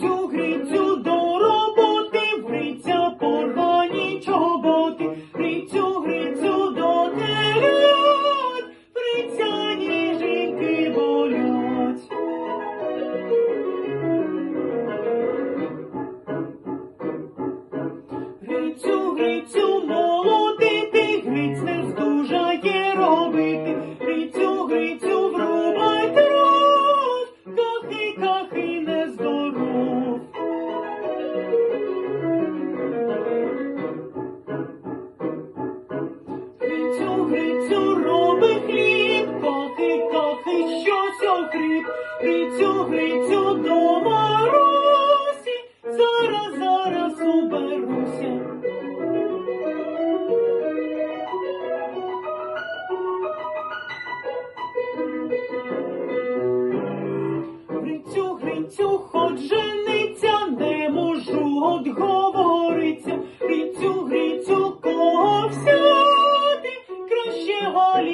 Цю Грицю, до роботи, вриця порвані чоботи, Грицю, Грицю, до телят, Гриця ніженьки болять. Грицю, Грицю, Грицю роби хліб, кохи, кохи, щось окріп, Грицю, Грицю до Марусі, зараз, зараз уберуся. Грицю, Грицю, ходжениця, не можу одговор. holy